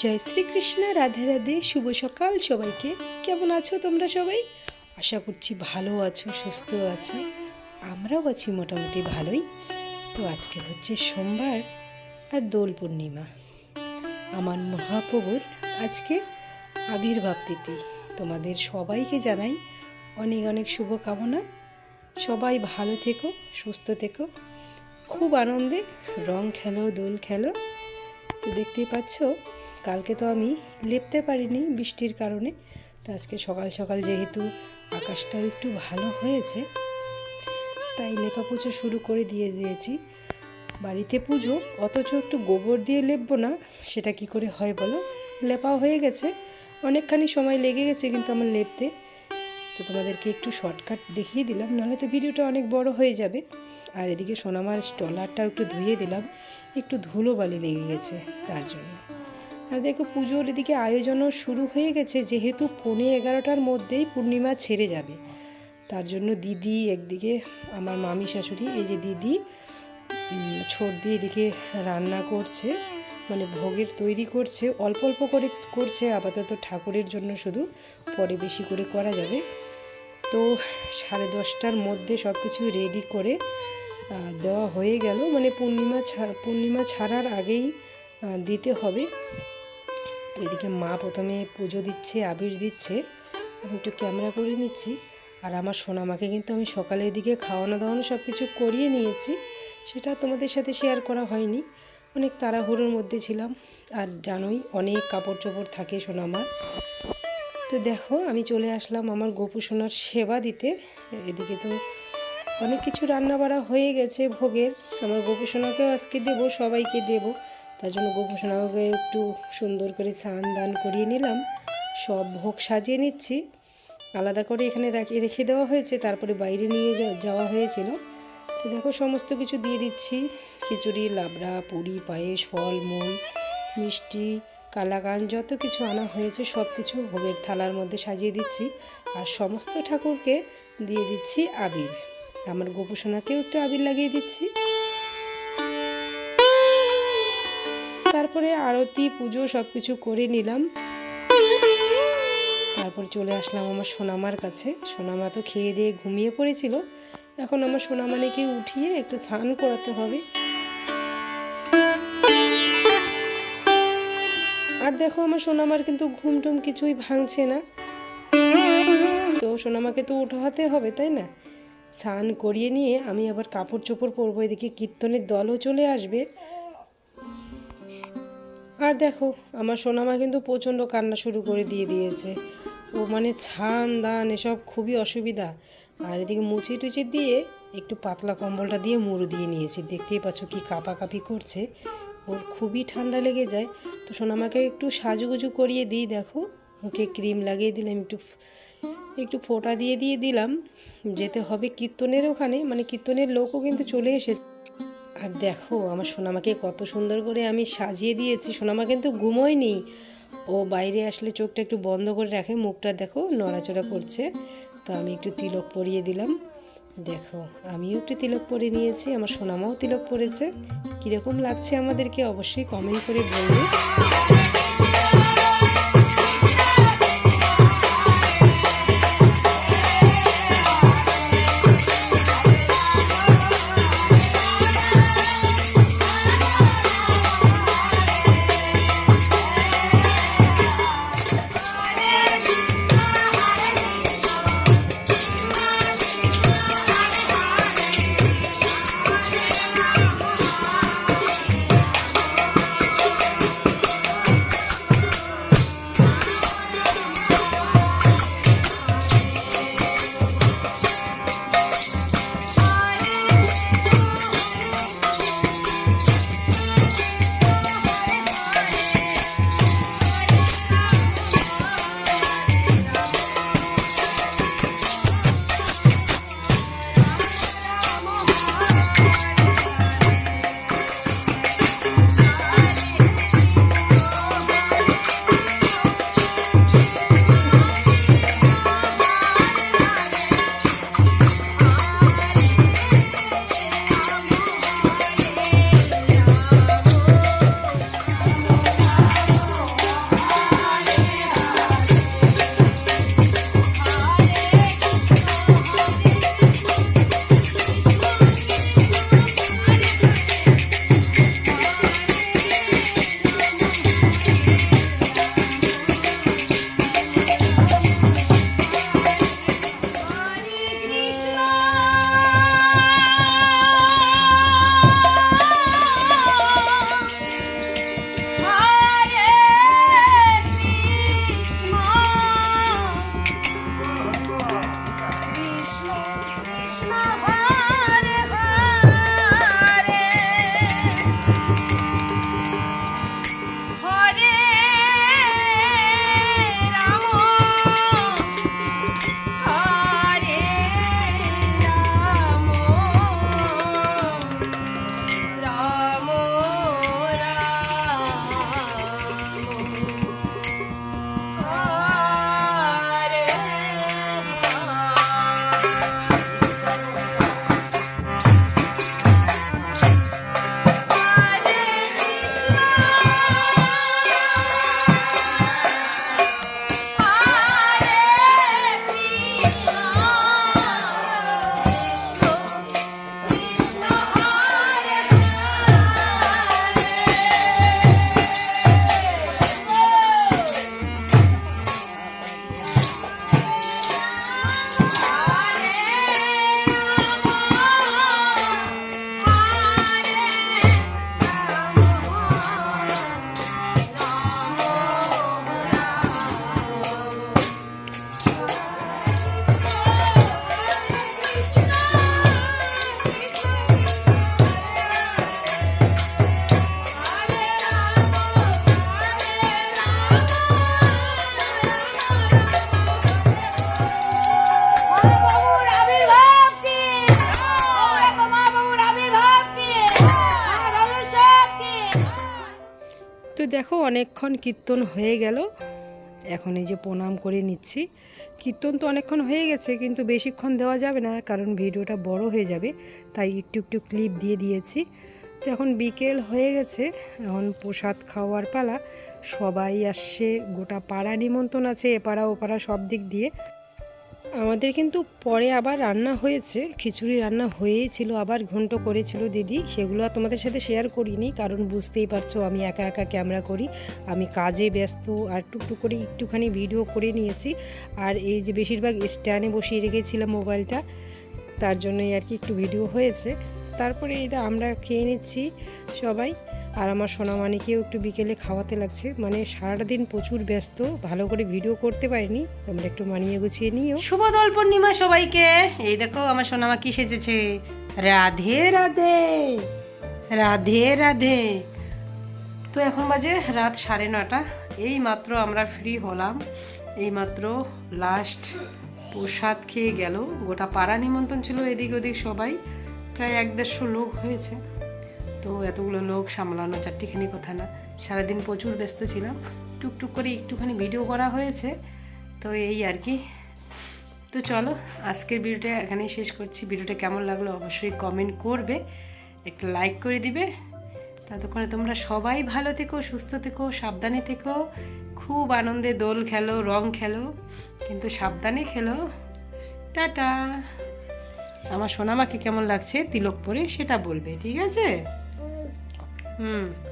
জয় শ্রীকৃষ্ণ, রাধে রাধে, শুভ সকাল সবাইকে। কেমন আছো তোমরা সবাই? আশা করছি ভালো আছো, সুস্থ আছো। আমরাও আছি মোটামুটি ভালোই। তো আজকে হচ্ছে সোমবার আর দোল পূর্ণিমা। আমার মহাপ্রভুর আজকে আবির্ভাব তিথি। তোমাদের সবাইকে জানাই অনেক অনেক শুভকামনা। সবাই ভালো থেকো, সুস্থ থেকো। খুব আনন্দে রং খেলো, দোল খেলো। তো দেখতেই পাচ্ছ কালকে তো আমি লেপতে পারিনি বৃষ্টির কারণে। তো আজকে সকাল সকাল যেহেতু আকাশটাও একটু ভালো হয়েছে, তাই লেপা পুজো শুরু করে দিয়ে দিয়েছি। বাড়িতে পুজো, অথচ একটু গোবর দিয়ে লেপবো না, সেটা কি করে হয় বলো? লেপা হয়ে গেছে, অনেকখানি সময় লেগে গেছে কিন্তু আমার লেপতে। তো তোমাদেরকে একটু শর্টকাট দেখিয়ে দিলাম, নাহলে তো ভিডিওটা অনেক বড় হয়ে যাবে। আর এদিকে সোনামার স্টলারটাও একটু ধুয়ে দিলাম, একটু ধুলো বালি লেগে গেছে তার জন্য। আর দেখো পুজোর এদিকে আয়োজনও শুরু হয়ে গেছে, যেহেতু পৌনে এগারোটার মধ্যেই পূর্ণিমা ছেড়ে যাবে। তার জন্য দিদি একদিকে, আমার মামি শাশুড়ি, এই যে দিদি ছোট দিয়ে এদিকে রান্না করছে মানে ভোগের তৈরি করছে, অল্প অল্প করে করছে, আপাতত ঠাকুরের জন্য শুধু পরে বেশি করে করা যাবে। তো সাড়ে দশটার মধ্যে সব কিছু রেডি করে দেওয়া হয়ে গেল। মানে পূর্ণিমা পূর্ণিমা ছাড়ার আগেই দিতে হবে। এদিকে মা প্রথমে পুজো দিচ্ছে, আবির দিচ্ছে। আমি একটু ক্যামেরা করে নিচ্ছি। আর আমার সোনামাকে কিন্তু আমি সকালের এদিকে খাওয়ানো দাওয়ানো সব কিছু করিয়ে নিয়েছি। সেটা তোমাদের সাথে শেয়ার করা হয়নি। অনেক তাড়াহুড়োর মধ্যে ছিলাম। আর জানোই অনেক কাপড় চোপড় থাকে সোনামার। তো দেখো, আমি চলে আসলাম আমার গোপু সোনার সেবা দিতে। এদিকে তো অনেক কিছু রান্না বাড়া হয়ে গেছে ভোগের। আমার গোপু সোনাকেও আজকে দেবো, সবাইকে দেবো। তার জন্য গোপু সোনাকে একটু সুন্দর করে স্নান দান করিয়ে নিলাম। সব ভোগ সাজিয়ে নিচ্ছি। আলাদা করে এখানে রাখি দেওয়া হয়েছে, তারপরে বাইরে নিয়ে যাওয়া হয়েছিল। তো দেখো সমস্ত কিছু দিয়ে দিচ্ছি। খিচুড়ি, লাবড়া, পুরি, পায়েস, ফল, মূল, মিষ্টি কালাকান যত কিছু আনা হয়েছে সব কিছু ভোগের থালার মধ্যে সাজিয়ে দিচ্ছি। আর সমস্ত ঠাকুরকে দিয়ে দিচ্ছি আবির। আমার গোপুসোনাকেও একটু আবির লাগিয়ে দিচ্ছি। তারপরে আরতি, পুজো সব কিছু করে নিলাম। তারপর চলে আসলাম আমার সোনামার কাছে। সোনামা তো খেয়ে দিয়ে ঘুমিয়ে পড়েছিল। এখন আমার সোনামানিকে উঠিয়ে একটু স্নান করাতে হবে। আর দেখো আমার সোনামার কিন্তু ঘুম টুম কিছুই ভাঙছে না। তো সোনামাকে তো উঠাতে হবে, তাই না? স্নান করিয়ে নিয়ে আমি আবার কাপড় চোপড় পরবো, এদিকে কীর্তনের দলও চলে আসবে। আর দেখো, আমার সোনামা কিন্তু প্রচণ্ড কান্না শুরু করে দিয়ে দিয়েছে। ও মানে ছান, দান, এসব খুবই অসুবিধা। আর এদিকে মুচি টুচি দিয়ে একটু পাতলা কম্বলটা দিয়ে মুড়ো দিয়ে নিয়েছি। দেখতেই পাচ্ছ কি কাঁপাকাঁপি করছে। ওর খুবই ঠান্ডা লেগে যায়। তো সোনামাকে একটু সাজুগুজু করিয়ে দিই, দেখো। মুখে ক্রিম লাগিয়ে দিলাম, একটু একটু ফোঁটা দিয়ে দিয়ে দিলাম। যেতে হবে কীর্তনের ওখানে। মানে কীর্তনের লোকও কিন্তু চলে এসেছে। আর দেখো, আমার সোনামাকে কত সুন্দর করে আমি সাজিয়ে দিয়েছি। সোনামা কিন্তু ঘুমোয়নি। ও বাইরে আসলে চোখটা একটু বন্ধ করে রাখে, মুখটা দেখো নড়াচড়া করছে। তো আমি একটু তিলক পরিয়ে দিলাম। দেখো, আমিও একটু তিলক পরে নিয়েছি, আমার সোনামাও তিলক পরেছে। কীরকম লাগছে আমাদেরকে অবশ্যই কমেন্ট করে বলবে। তো দেখো অনেকক্ষণ কীর্তন হয়ে গেল। এখন এই যে প্রণাম করে নিচ্ছি। কীর্তন তো অনেকক্ষণ হয়ে গেছে, কিন্তু বেশিক্ষণ দেওয়া যাবে না, কারণ ভিডিওটা বড় হয়ে যাবে, তাই একটু একটু ক্লিপ দিয়ে দিয়েছি। তো এখন বিকেল হয়ে গেছে, এখন প্রসাদ খাওয়ার পালা। সবাই আসছে, গোটা পাড়া নিমন্ত্রণ আছে, এপাড়া ওপাড়া সব দিক দিয়ে। আমাদের কিন্তু পরে আবার রান্না হয়েছে, খিচুড়ি রান্না হয়েই ছিল, আবার ঘন্ট করেছিল দিদি। সেগুলো আর তোমাদের সাথে শেয়ার করিনি, কারণ বুঝতেই পারছ আমি একা একা ক্যামেরা করি। আমি কাজে ব্যস্ত আর টুকটুক করে একটুখানি ভিডিও করে নিয়েছি। আর এই যে বেশিরভাগ স্ট্যান্ডে বসিয়ে রেখেছিলাম মোবাইলটা তার জন্যই আর কি একটু ভিডিও হয়েছে। তারপরে এই আমরা খেয়ে নিচ্ছি সবাই। আর আমার সোনামানিকেও একটু বিকেলে খাওয়াতে লাগছে। মানে সারাটা দিন প্রচুর ব্যস্ত, ভালো করে ভিডিও করতে পারিনি। তোমরা একটু মানিয়ে গুছিয়ে নিও। শুভ দোল পূর্ণিমা সবাইকে। এই দেখো আমার সোনামা কি সেজেছে। রাধে রাধে রাধে রাধে। তো এখন বাজে রাত সাড়ে নটা। এই মাত্র আমরা ফ্রি হলাম। এই মাত্র লাস্ট প্রসাদ খেয়ে গেল। গোটা পাড়া নিমন্ত্রণ ছিল এদিক ওদিক সবাই। প্রায় এক দেড়শো লোক হয়েছে। তো এতগুলো লোক সামলানো চারটিখানি কথা না। সারাদিন প্রচুর ব্যস্ত ছিলাম। টুকটুক করে একটুখানি ভিডিও করা হয়েছে। তো এই আর কি। তো চলো, আজকের ভিডিওটা এখানেই শেষ করছি। ভিডিওটা কেমন লাগল অবশ্যই কমেন্ট করবে। একটা লাইক করে দিবে। ততক্ষণে তোমরা সবাই ভালো থেকো, সুস্থ থেকো, সাবধানে থেকো। খুব আনন্দে দোল খেলো, রং খেলো। কিন্তু সাবধানে খেলো। টাটা। আমার সোনামাকে কেমন লাগছে? তিলক পরে সেটা বলবে, ঠিক আছে? 嗯。